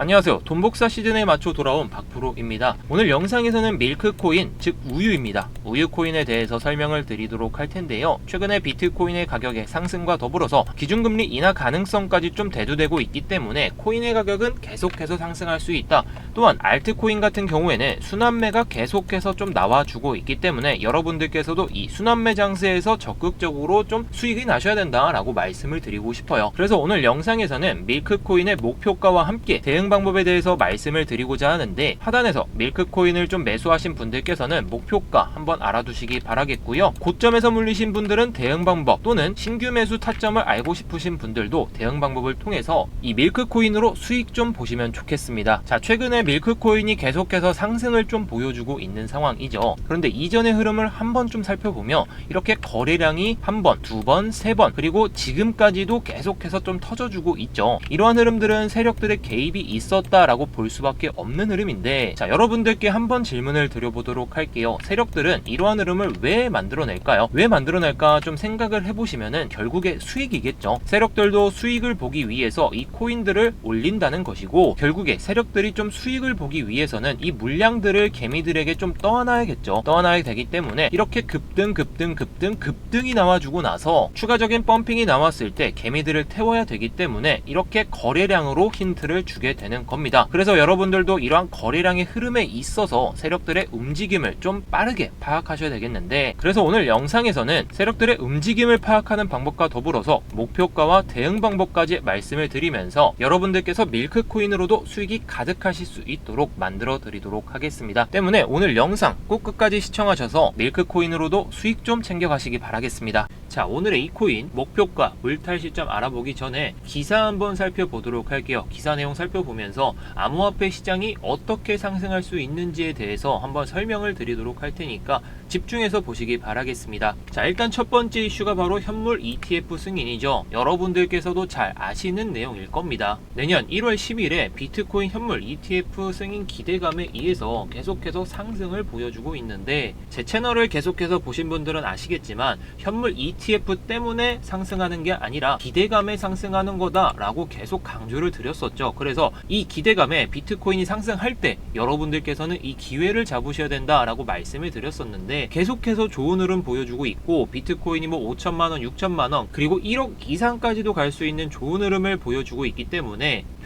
안녕하세요. 돈복사 시즌에 맞춰 돌아온 박프로입니다. 오늘 영상에서는 밀크코인, 즉 우유입니다. 우유코인에 대해서 설명을 드리도록 할 텐데요. 최근에 비트코인의 가격의 상승과 더불어서 기준금리 인하 가능성까지 좀 대두되고 있기 때문에 코인의 가격은 계속해서 상승할 수 있다. 또한 알트코인 같은 경우에는 순환매가 계속해서 좀 나와주고 있기 때문에 여러분들께서도 이 순환매 장세에서 적극적으로 좀 수익이 나셔야 된다 라고 말씀을 드리고 싶어요. 그래서 오늘 영상에서는 밀크코인의 목표가와 함께 대응 방법에 대해서 말씀을 드리고자 하는데 하단에서 밀크코인을 좀 매수하신 분들께서는 목표가 한번 알아두시기 바라겠고요. 고점에서 물리신 분들은 대응 방법 또는 신규 매수 타점을 알고 싶으신 분들도 대응 방법을 통해서 이 밀크코인으로 수익 좀 보시면 좋겠습니다. 자, 최근에 밀크코인이 계속해서 상승을 좀 보여주고 있는 상황이죠. 그런데 이전의 흐름을 한번 좀 살펴보면 이렇게 거래량이 한 번, 두 번, 세 번, 그리고 지금까지도 계속해서 좀 터져주고 있죠. 이러한 흐름들은 세력들의 개입이 있었다라고 볼 수밖에 없는 흐름인데, 자, 여러분들께 한번 질문을 드려보도록 할게요. 세력들은 이러한 흐름을 왜 만들어낼까요? 왜 만들어낼까 좀 생각을 해보시면은 결국에 수익이겠죠. 세력들도 수익을 보기 위해서 이 코인들을 올린다는 것이고, 결국에 세력들이 좀 수익을 보기 위해서는 이 물량들을 개미들에게 좀 떠안아야겠죠. 떠안아야 되기 때문에 이렇게 급등, 급등, 급등, 급등이 나와주고 나서 추가적인 펌핑이 나왔을 때 개미들을 태워야 되기 때문에 이렇게 거래량으로 힌트를 주게 되는 겁니다. 그래서 여러분들도 이러한 거래량의 흐름에 있어서 세력들의 움직임을 좀 빠르게 파악하셔야 되겠는데 그래서 오늘 영상에서는 세력들의 움직임을 파악하는 방법과 더불어서 목표가와 대응 방법까지 말씀을 드리면서 여러분들께서 밀크코인으로도 수익이 가득하실 수 있도록 만들어 드리도록 하겠습니다. 때문에 오늘 영상 꼭 끝까지 시청하셔서 밀크코인으로도 수익 좀 챙겨가시기 바라겠습니다. 자 오늘의 이 코인 목표가 물탈 시점 알아보기 전에 기사 한번 살펴보도록 할게요. 기사 내용 살펴보면서 암호화폐 시장이 어떻게 상승할 수 있는지에 대해서 한번 설명을 드리도록 할 테니까 집중해서 보시기 바라겠습니다. 자 일단 첫 번째 이슈가 바로 현물 ETF 승인이죠. 여러분들께서도 잘 아시는 내용일 겁니다. 내년 1월 10일에 비트코인 현물 ETF 승인 기대감에 의해서 계속해서 상승을 보여주고 있는데 제 채널을 계속해서 보신 분들은 아시겠지만 현물 ETF 때문에 상승하는 게 아니라 기대감에 상승하는 거다라고 계속 강조를 드렸었죠. 그래서 이 기대감에 비트코인이 상승할 때 여러분들께서는 이 기회를 잡으셔야 된다라고 말씀을 드렸었는데 계속해서 좋은 흐름 보여주고 있고 비트코인이 뭐 5천만 원, 6천만 원 그리고 1억 이상까지도 갈 수 있는 좋은 흐름을 보여주고 있기 때문에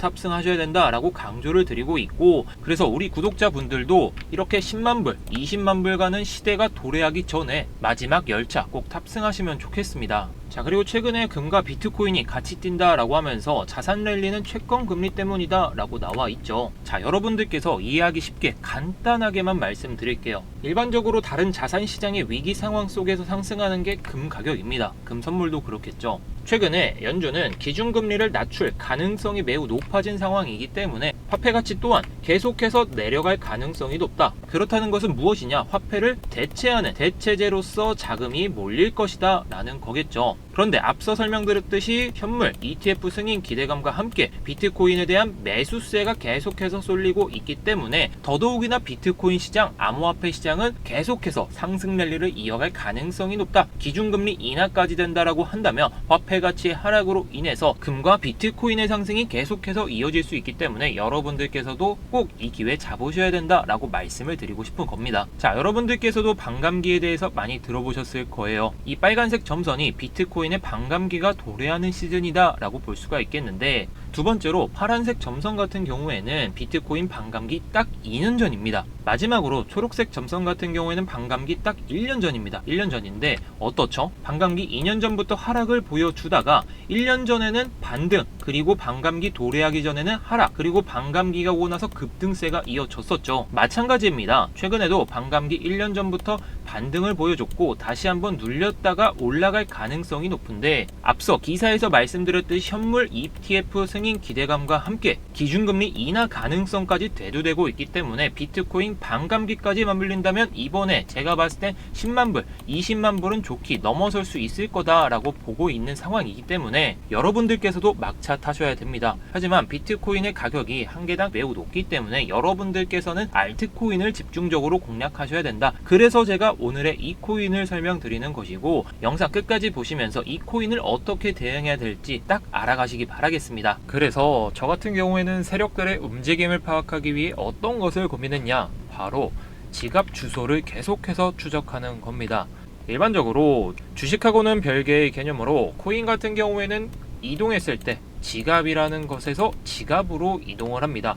탑승하셔야 된다라고 강조를 드리고 있고 그래서 우리 구독자분들도 이렇게 10만 불, 20만 불 가는 시대가 도래하기 전에 마지막 열차 꼭 탑승하시면 좋겠습니다. 자 그리고 최근에 금과 비트코인이 같이 뛴다라고 하면서 자산 랠리는 채권 금리 때문이다라고 나와 있죠. 자 여러분들께서 이해하기 쉽게 간단하게만 말씀드릴게요. 일반적으로 다른 자산 시장의 위기 상황 속에서 상승하는 게 금 가격입니다. 금 선물도 그렇겠죠. 최근에 연준은 기준금리를 낮출 가능성이 매우 높아진 상황이기 때문에 화폐 가치 또한 계속해서 내려갈 가능성이 높다. 그렇다는 것은 무엇이냐? 화폐를 대체하는 대체제로서 자금이 몰릴 것이다 라는 거겠죠. 그런데 앞서 설명드렸듯이 현물, ETF 승인 기대감과 함께 비트코인에 대한 매수세가 계속해서 쏠리고 있기 때문에 더더욱이나 비트코인 시장, 암호화폐 시장은 계속해서 상승 랠리를 이어갈 가능성이 높다. 기준금리 인하까지 된다라고 한다면 화폐 가치의 하락으로 인해서 금과 비트코인의 상승이 계속해서 이어질 수 있기 때문에 여러분들께서도 꼭 이 기회 잡으셔야 된다라고 말씀을 드리고 싶은 겁니다. 자, 여러분들께서도 반감기에 대해서 많이 들어보셨을 거예요. 이 빨간색 점선이 비트코인 의 반감기가 도래하는 시즌이다 라고 볼 수가 있겠는데 두 번째로 파란색 점선 같은 경우에는 비트코인 반감기 딱 2년 전입니다. 마지막으로 초록색 점선 같은 경우에는 반감기 딱 1년 전입니다. 1년 전인데 어떻죠? 반감기 2년 전부터 하락을 보여주다가 1년 전에는 반등 그리고 반감기 도래하기 전에는 하락 그리고 반감기가 오고 나서 급등세가 이어졌었죠. 마찬가지입니다. 최근에도 반감기 1년 전부터 반등을 보여줬고 다시 한번 눌렸다가 올라갈 가능성이 높은데 앞서 기사에서 말씀드렸듯이 현물 ETF 승인 기대감과 함께 기준금리 인하 가능성까지 대두되고 있기 때문에 비트코인 반감기까지 맞물린다면 이번에 제가 봤을 땐 10만 불, 20만 불은 좋게 넘어설 수 있을 거다라고 보고 있는 상황이기 때문에 여러분들께서도 막차 타셔야 됩니다. 하지만 비트코인의 가격이 한 개당 매우 높기 때문에 여러분들께서는 알트코인을 집중적으로 공략하셔야 된다. 그래서 제가 오늘의 이 코인을 설명드리는 것이고 영상 끝까지 보시면서 이 코인을 어떻게 대응해야 될지 딱 알아가시기 바라겠습니다. 그래서 저 같은 경우에는 세력들의 움직임을 파악하기 위해 어떤 것을 고민했냐? 바로 지갑 주소를 계속해서 추적하는 겁니다. 일반적으로 주식하고는 별개의 개념으로 코인 같은 경우에는 이동했을 때 지갑이라는 것에서 지갑으로 이동을 합니다.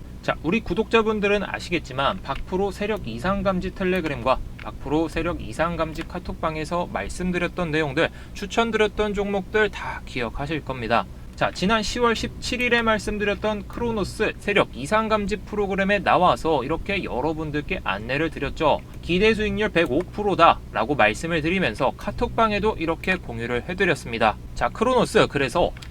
자, 우리 구독자분들은 아시겠지만 박프로 세력 이상 감지 텔레그램과 박프로 세력 이상 감지 카톡방에서 말씀드렸던 내용들, 추천드렸던 종목들 다 기억하실 겁니다. 자, 지난 10월 17일에 말씀드렸던 크로노스 세력 이상 감지 프로그램에 나와서 이렇게 여러분들께 안내를 드렸죠. 기대 수익률 105%다 라고 말씀을 드리면서 카톡방에도 이렇게 공유를 해드렸습니다. 자, 크로노스 그래서